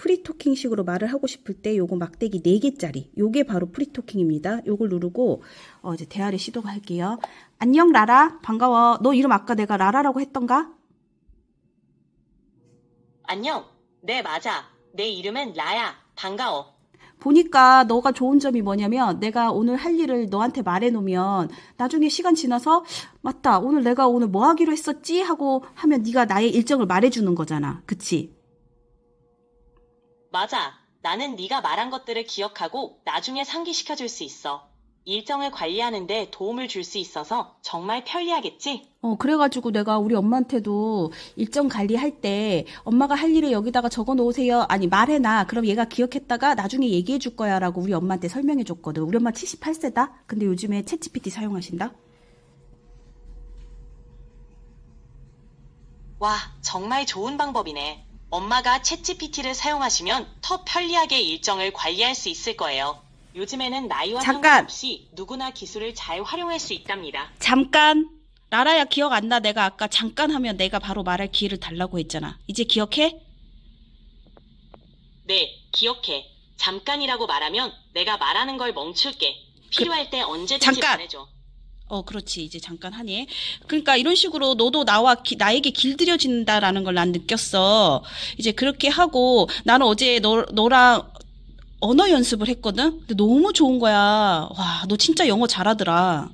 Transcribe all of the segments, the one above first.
프리토킹식으로 말을 하고 싶을 때 요거 막대기 4개짜리 요게 바로 프리토킹입니다. 요걸 누르고 어, 이제 대화를 시도할게요. 안녕 라라 반가워. 너 이름 아까 내가 라라라고 했던가? 안녕. 네, 맞아. 내 이름은 라야. 반가워. 보니까 너가 좋은 점이 뭐냐면 내가 오늘 할 일을 너한테 말해놓으면 나중에 시간 지나서 맞다 오늘 내가 오늘 뭐 하기로 했었지 하고 하면 네가 나의 일정을 말해주는 거잖아 그치? 맞아. 나는 네가 말한 것들을 기억하고 나중에 상기시켜 줄 수 있어. 일정을 관리하는데 도움을 줄 수 있어서 정말 편리하겠지? 어 그래가지고 내가 우리 엄마한테도 일정 관리할 때 엄마가 할 일을 여기다가 적어 놓으세요 아니 말해놔 그럼 얘가 기억했다가 나중에 얘기해 줄 거야 라고 우리 엄마한테 설명해 줬거든 우리 엄마 78세다 근데 요즘에 챗GPT 사용하신다? 와, 정말 좋은 방법이네. 엄마가 챗GPT를 사용하시면 더 편리하게 일정을 관리할 수 있을 거예요. 요즘에는 나이와 잠깐! 상관없이 누구나 기술을 잘 활용할 수 있답니다. 잠깐. 라라야 기억 안 나. 내가 아까 잠깐 하면 내가 바로 말할 기회를 달라고 했잖아. 이제 기억해? 네, 기억해. 잠깐이라고 말하면 내가 말하는 걸 멈출게. 필요할 때 언제든지 잠깐! 말해줘. 어, 그렇지. 이제 잠깐 하니. 그러니까 이런 식으로 너도 나와 기- 나에게 길들여진다라는 걸 난 느꼈어. 이제 그렇게 하고 나는 어제 너 너랑 언어 연습을 했거든. 근데 너무 좋은 거야. 와, 너 진짜 영어 잘하더라.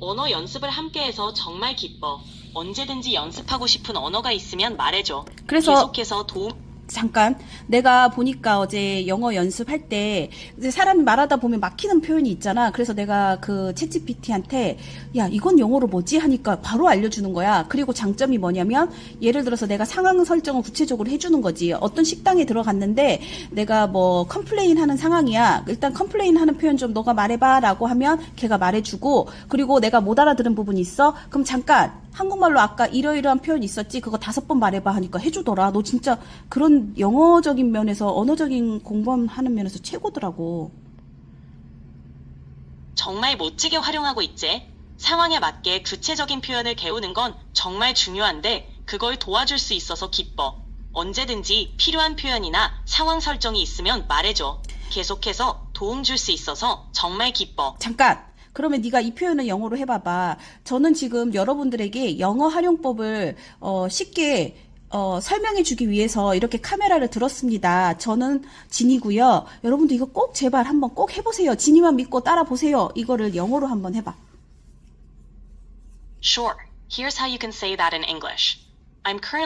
언어 연습을 함께해서 정말 기뻐. 언제든지 연습하고 싶은 언어가 있으면 말해줘. 그래서 계속해서 도움 잠깐 내가 보니까 어제 영어 연습할 때 이제 사람이 말하다 보면 막히는 표현이 있잖아. 그래서 내가 그 챗GPT한테 야 이건 영어로 뭐지 하니까 바로 알려주는 거야. 그리고 장점이 뭐냐면 예를 들어서 내가 상황 설정을 구체적으로 해주는 거지. 어떤 식당에 들어갔는데 내가 뭐 컴플레인 하는 상황이야. 일단 컴플레인 하는 표현 좀 너가 말해봐라고 하면 걔가 말해주고 그리고 내가 못 알아들은 부분이 있어. 그럼 잠깐 한국말로 아까 이러이러한 표현 있었지 그거 다섯 번 말해봐 하니까 해주더라. 너 진짜 그런 영어적인 면에서 언어적인 공부하는 면에서 최고더라고. 정말 멋지게 활용하고 있지. 상황에 맞게 구체적인 표현을 배우는 건 정말 중요한데 그걸 도와줄 수 있어서 기뻐. 언제든지 필요한 표현이나 상황 설정이 있으면 말해줘. 계속해서 도움 줄 수 있어서 정말 기뻐. 잠깐. 그러면 네가 이 표현을 영어로 해봐봐. 저는 지금 여러분들에게 영어 활용법을 어, 쉽게 어, 설명해 주기 위해서 이렇게 카메라를 들었습니다. 저는 진이고요. 여러분도 이거 꼭 제발 한번 꼭 해보세요. 진이만 믿고 따라 보세요. 이거를 영어로 한번 해봐. Sure. Here's how you can say that in English. I'm currently